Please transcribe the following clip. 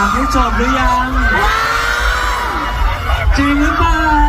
ากให้จบหรือยัง จริงหรือเปล่า